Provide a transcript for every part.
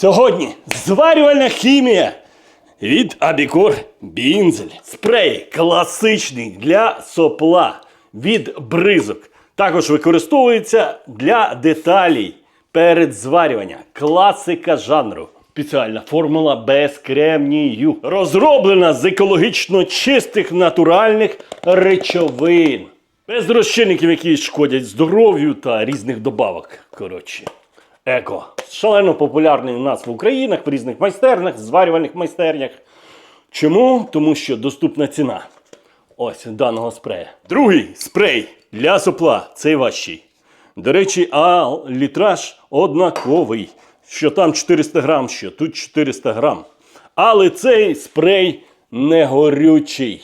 Сьогодні зварювальна хімія від Абікор Бінзель. Спрей класичний для сопла від бризок. Також використовується для деталей перед зварюванням. Класика жанру. Спеціальна формула без кремнію. Розроблена з екологічно чистих натуральних речовин. Без розчинників, які шкодять здоров'ю та різних добавок. Коротше. Еко. Шалено популярний у нас в Українах, в різних майстернях, зварювальних майстернях. Чому? Тому що доступна ціна. Ось даного спрея. Другий спрей для сопла. Цей важчий. До речі, а літраж однаковий. Що там 400 грам, що тут 400 грам. Але цей спрей не горючий.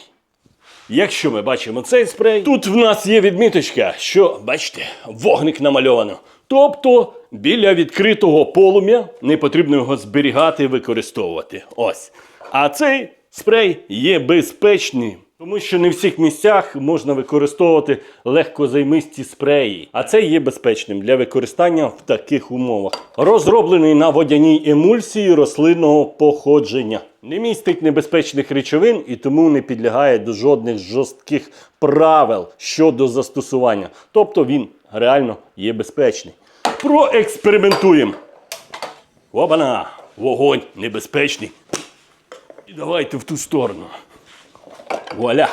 Якщо ми бачимо цей спрей, тут в нас є відміточка, що, бачите, вогник намальовано. Тобто біля відкритого полум'я не потрібно його зберігати і використовувати. Ось. А цей спрей є безпечним. Тому що не в всіх місцях можна використовувати легкозаймисті спреї, а це є безпечним для використання в таких умовах. Розроблений на водяній емульсії рослинного походження. Не містить небезпечних речовин і тому не підлягає до жодних жорстких правил щодо застосування. Тобто він реально є безпечний. Проекспериментуємо. Обана! Вогонь небезпечний. І давайте в ту сторону. Вуаля.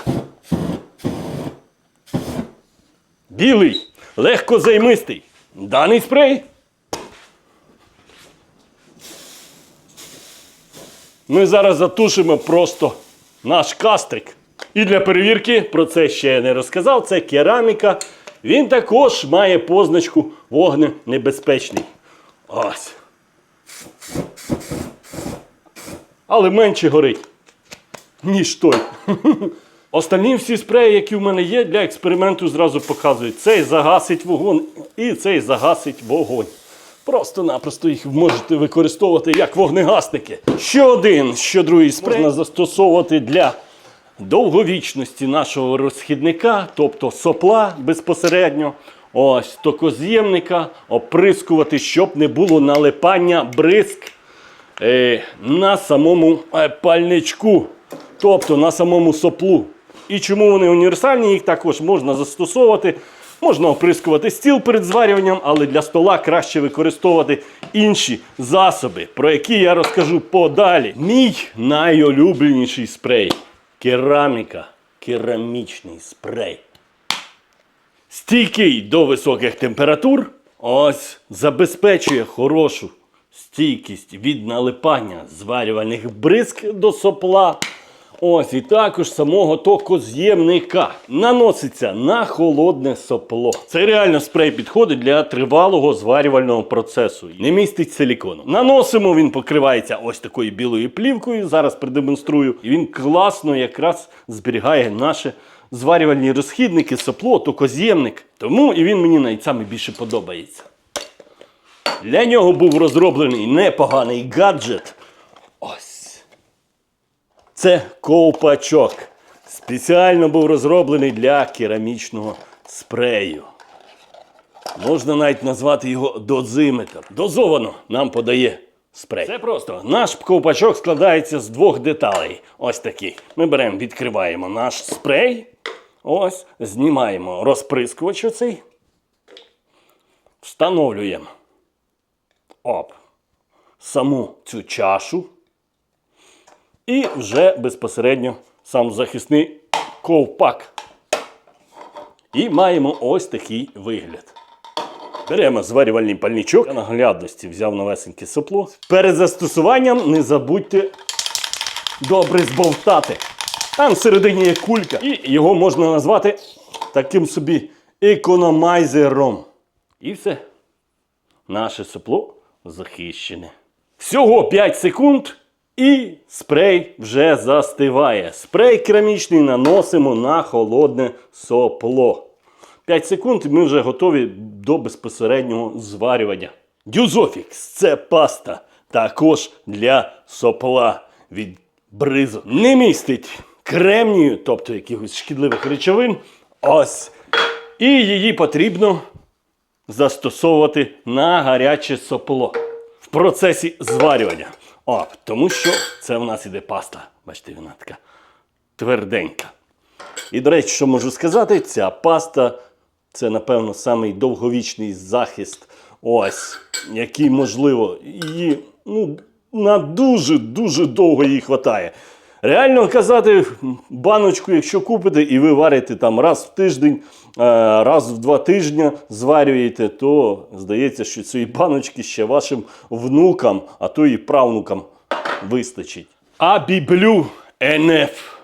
Білий, легкозаймистий. Даний спрей. Ми зараз затушимо просто наш кастрик. І для перевірки, про це ще я не розказав, це кераміка. Він також має позначку вогненебезпечний. Ось. Але менше горить ніж той. Остальні всі спреї, які в мене є, для експерименту зразу показують. Цей загасить вогонь і цей загасить вогонь. Просто-напросто їх можете використовувати як вогнегасники. Що один, що другий спрей можна застосовувати для довговічності нашого розхідника, тобто сопла безпосередньо. Ось токоз'ємника, оприскувати, щоб не було налипання бризк е, на самому е, пальничку, тобто на самому соплу. І чому вони універсальні, їх також можна застосовувати. Можна оприскувати стіл перед зварюванням, але для стола краще використовувати інші засоби, про які я розкажу подалі. Мій найулюбленіший спрей кераміка, керамічний спрей. Стійкий до високих температур, ось забезпечує хорошу стійкість від налипання зварювальних бризк до сопла. Ось і також самого токоз'ємника. Наноситься на холодне сопло. Це реально спрей підходить для тривалого зварювального процесу. Не містить силікону. Наносимо, він покривається ось такою білою плівкою. Зараз продемонструю. І він класно якраз зберігає наші зварювальні розхідники, сопло, токоз'ємник. Тому і він мені навіть більше подобається. Для нього був розроблений непоганий гаджет. Це ковпачок. Спеціально був розроблений для керамічного спрею. Можна навіть назвати його дозиметр. Дозовано нам подає спрей. Це просто. Наш ковпачок складається з двох деталей. Ось такий. Ми беремо, відкриваємо наш спрей. Ось, знімаємо розприскувач оцей. Встановлюємо. Оп. Саму цю чашу. І вже безпосередньо сам захисний ковпак. І маємо ось такий вигляд. Беремо зварювальний пальничок. Я наглядності взяв новесеньке сопло. Перед застосуванням не забудьте добре збовтати. Там всередині є кулька. І його можна назвати таким собі економайзером. І все. Наше сопло захищене. Всього 5 секунд. І спрей вже застиває. Спрей керамічний наносимо на холодне сопло. 5 секунд і ми вже готові до безпосереднього зварювання. Дюзофікс це паста. Також для сопла від бризу. Не містить кремнію, тобто якихось шкідливих речовин. Ось. І її потрібно застосовувати на гаряче сопло. В процесі зварювання. О, тому що це в нас іде паста. Бачите, вона така тверденька. І, до речі, що можу сказати, ця паста це, напевно, самий довговічний захист, ось, який, можливо, її ну, на дуже-дуже довго їй хватає. Реально казати, баночку, якщо купите і ви варите там раз в тиждень, е, раз в два тижні зварюєте, то здається, що цієї баночки ще вашим внукам, а то і правнукам вистачить. А біблю НФ.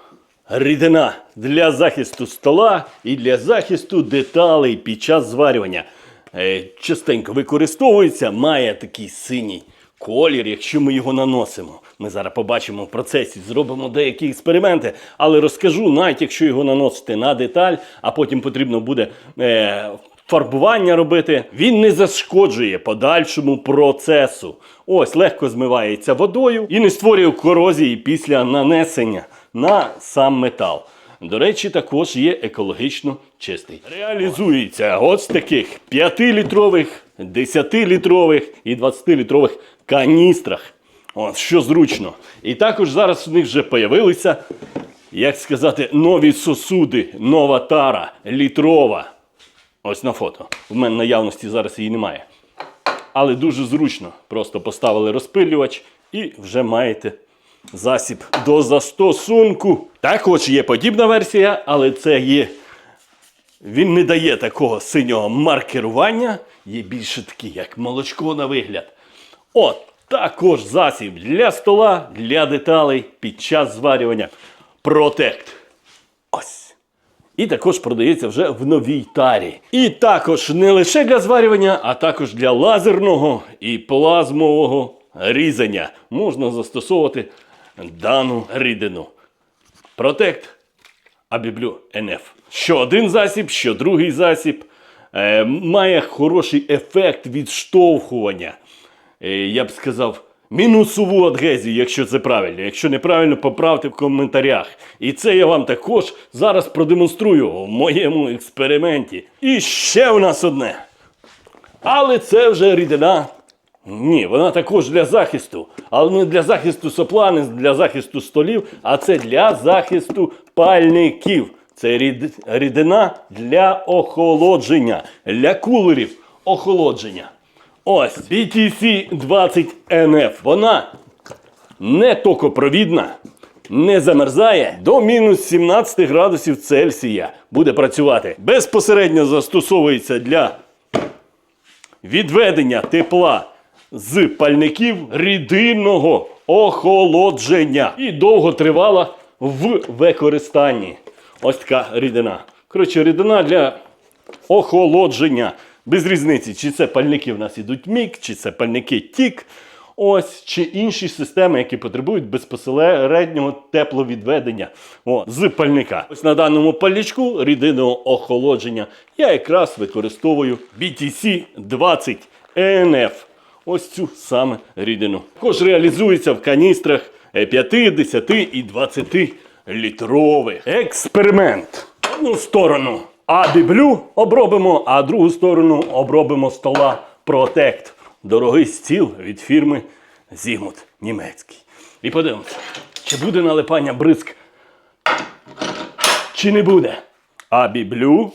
Рідина для захисту стола і для захисту деталей під час зварювання. Е, частенько використовується, має такий синій колір, якщо ми його наносимо. Ми зараз побачимо в процесі, зробимо деякі експерименти, але розкажу, навіть якщо його наносити на деталь, а потім потрібно буде е, фарбування робити, він не зашкоджує подальшому процесу. Ось легко змивається водою і не створює корозії після нанесення на сам метал. До речі, також є екологічно чистий. Реалізується ось таких 5-літрових, 10-літрових і 20-літрових каністрах. От, що зручно. І також зараз в них вже появилися, як сказати, нові сосуди, нова тара, літрова. Ось на фото. В мене наявності зараз її немає. Але дуже зручно. Просто поставили розпилювач і вже маєте засіб до застосунку. Також є подібна версія, але це є. Він не дає такого синього маркерування, є більше такий, як молочко на вигляд. От, також засіб для стола, для деталей під час зварювання. Протект. Ось. І також продається вже в новій тарі. І також не лише для зварювання, а також для лазерного і плазмового різання можна застосовувати дану рідину. Протект Абіблю НФ. Що один засіб, що другий засіб е, має хороший ефект відштовхування. Е, я б сказав, мінусову адгезію, якщо це правильно. Якщо неправильно, поправте в коментарях. І це я вам також зараз продемонструю в моєму експерименті. І ще у нас одне. Але це вже рідина. Ні, вона також для захисту. Але не для захисту сопла, не для захисту столів, а це для захисту пальників. Це рідина для охолодження, для кулерів охолодження. Ось BTC 20 NF. Вона не токопровідна, не замерзає до мінус 17 градусів Цельсія. Буде працювати. Безпосередньо застосовується для відведення тепла з пальників рідинного охолодження і довго тривала в використанні. Ось така рідина. Коротше, рідина для охолодження. Без різниці, чи це пальники в нас ідуть мік, чи це пальники тік. Ось, чи інші системи, які потребують безпосереднього тепловідведення О, з пальника. Ось на даному пальничку рідинного охолодження я якраз використовую BTC 20 ENF. Ось цю саме рідину. Також реалізується в каністрах 5, 10 і 20 літрових. Експеримент. Одну сторону Абіблю обробимо, а другу сторону обробимо стола Протект. Дорогий стіл від фірми Зігмут німецький. І подивимося, чи буде налипання бризк, чи не буде. Абіблю.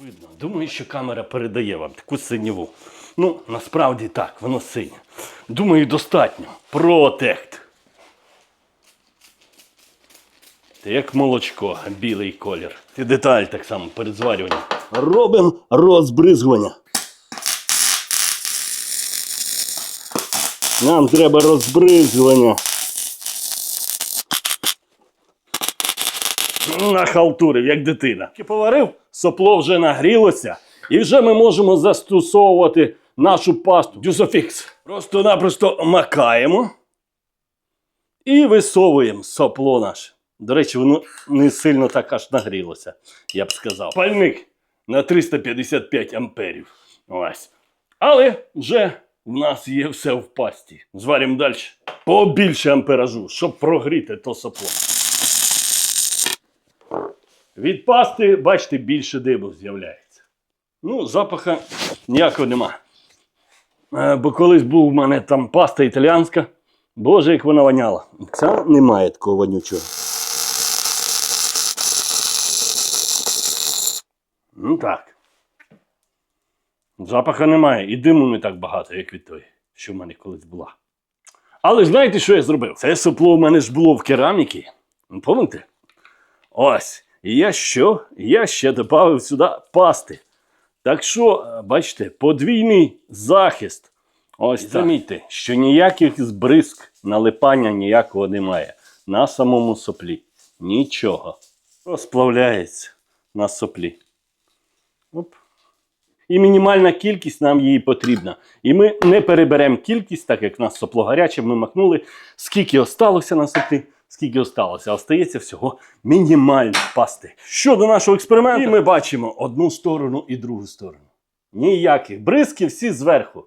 Видно, думаю, що камера передає вам таку синіву. Ну, насправді так, воно синє. Думаю, достатньо. Протект. Це як молочко, білий колір. І деталь так само перед зварюванням. Робимо розбризгування. Нам треба розбризгування. Нахалтурив, як дитина. І поварив, сопло вже нагрілося. І вже ми можемо застосовувати нашу пасту Дюсофікс. Просто-напросто макаємо і висовуємо сопло наше. До речі, воно не сильно так аж нагрілося, я б сказав. Пальник на 355 амперів. Ось. Але вже в нас є все в пасті. Зваримо далі. Побільше амперажу, щоб прогріти то сопло. Від пасти, бачите, більше диму з'являється. Ну, запаха ніякого нема. Е, Бо колись був у мене там паста італіанська. Боже, як вона воняла. Ця немає такого вонючого. Ну так. Запаха немає, і диму не так багато, як від тої, що в мене колись була. Але знаєте, що я зробив? Це сопло в мене ж було в кераміки. Ну, Помните? Ось. І я що? Я ще додав сюди пасти. Так що, е, бачите, подвійний захист. Ось замітьте, що ніяких збризк, налипання ніякого немає. На самому соплі. Нічого. Розплавляється на соплі. Оп. І мінімальна кількість нам її потрібна. І ми не переберемо кількість, так як в нас сопло гаряче, ми макнули, скільки осталося на соплі, скільки осталося. Остається всього мінімально пасти. Щодо нашого експерименту, і ми бачимо одну сторону і другу сторону. Ніяких бризків, всі зверху.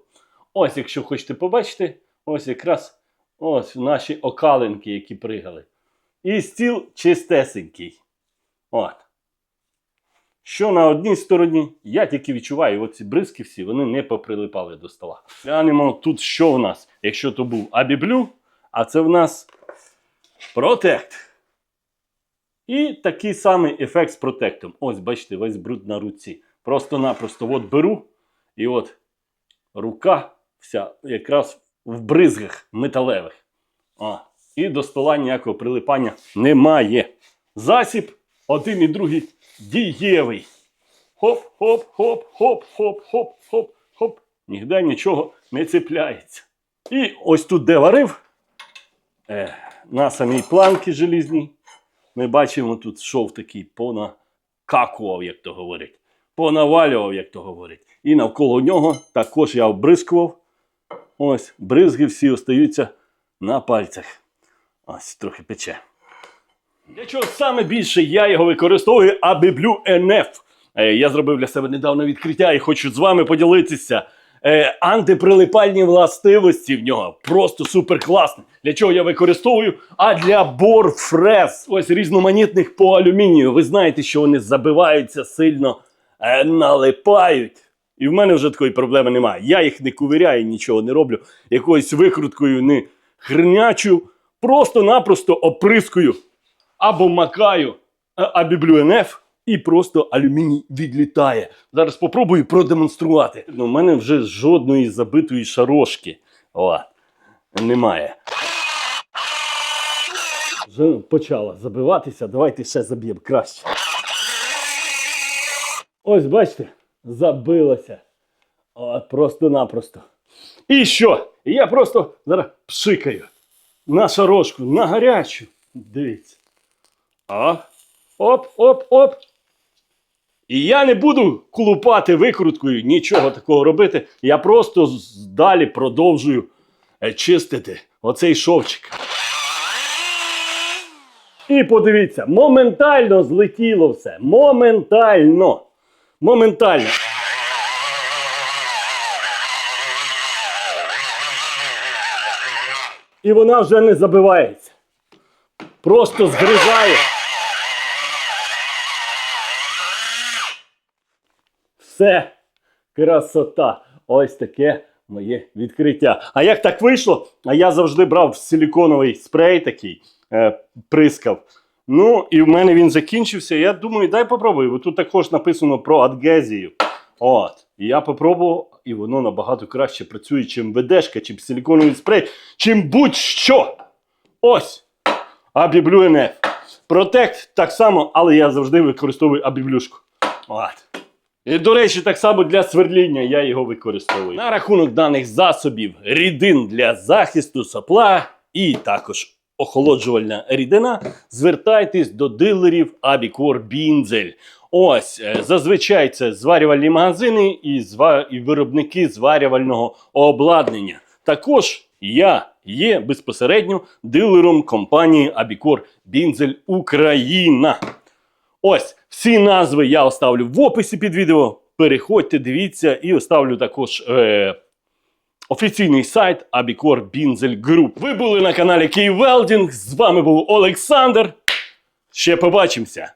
Ось, якщо хочете побачити, ось якраз ось наші окалинки, які пригали. І стіл чистесенький. От. Що на одній стороні, я тільки відчуваю, оці бризки всі, вони не поприлипали до стола. Глянемо тут, що в нас, якщо то був Абіблю, а це в нас Протект. І такий самий ефект з протектом. Ось, бачите, весь бруд на руці. Просто-напросто от беру, і от рука вся якраз в бризгах металевих. А, і до стола ніякого прилипання немає. Засіб один і другий дієвий. Хоп, хоп, хоп, хоп, хоп, хоп, хоп, хоп. Ніде нічого не цепляється. І ось тут, де варив, е, на самій планці желізній, ми бачимо тут шов такий понакакував, як то говорить. Понавалював, як то говорить. І навколо нього також я обрискував. Ось, бризги всі остаються на пальцях. Ось трохи пече. Для чого саме більше я його використовую Абіблю НФ. Е, Я зробив для себе недавно відкриття і хочу з вами поділитися. Е, антиприлипальні властивості в нього просто супер класні. Для чого я використовую? А для борфрез. Ось різноманітних по алюмінію. Ви знаєте, що вони забиваються сильно, е, налипають. І в мене вже такої проблеми немає. Я їх не кувиряю, нічого не роблю. Якоюсь викруткою не хрнячу. Просто-напросто оприскую або макаю е, абіблю НФ і просто алюміній відлітає. Зараз спробую продемонструвати. Ну, У мене вже жодної забитої шарошки О, немає. Вже почала забиватися. Давайте ще заб'ємо краще. Ось бачите, забилося. От просто-напросто. І що? Я просто зараз пшикаю на шарошку, на гарячу. Дивіться. А? Оп, оп, оп. І я не буду клупати викруткою, нічого такого робити. Я просто далі продовжую е, чистити оцей шовчик. І подивіться, моментально злетіло все. Моментально. Моментально. І вона вже не забивається. Просто згризає. Все, красота. Ось таке моє відкриття. А як так вийшло? А я завжди брав силіконовий спрей такий, е, прискав. Ну, і в мене він закінчився. Я думаю, дай попробую. Тут також написано про адгезію. От. І я попробував, і воно набагато краще працює, чим ведешка, чим силіконовий спрей, чим будь-що. Ось. Абіблю НФ. Протект так само, але я завжди використовую абіблюшку. От. І, до речі, так само для свердління я його використовую. На рахунок даних засобів рідин для захисту сопла і також охолоджувальна рідина, звертайтесь до дилерів Абікор Бінзель. Ось, е, зазвичай це зварювальні магазини і, зва... і виробники зварювального обладнання. Також я є безпосередньо дилером компанії Абікор Бінзель Україна. Ось всі назви я оставлю в описі під відео. Переходьте, дивіться, і оставлю також е, офіційний сайт Abicor Binzel Group. Ви були на каналі Київ Велдінг. З вами був Олександр. Ще побачимося.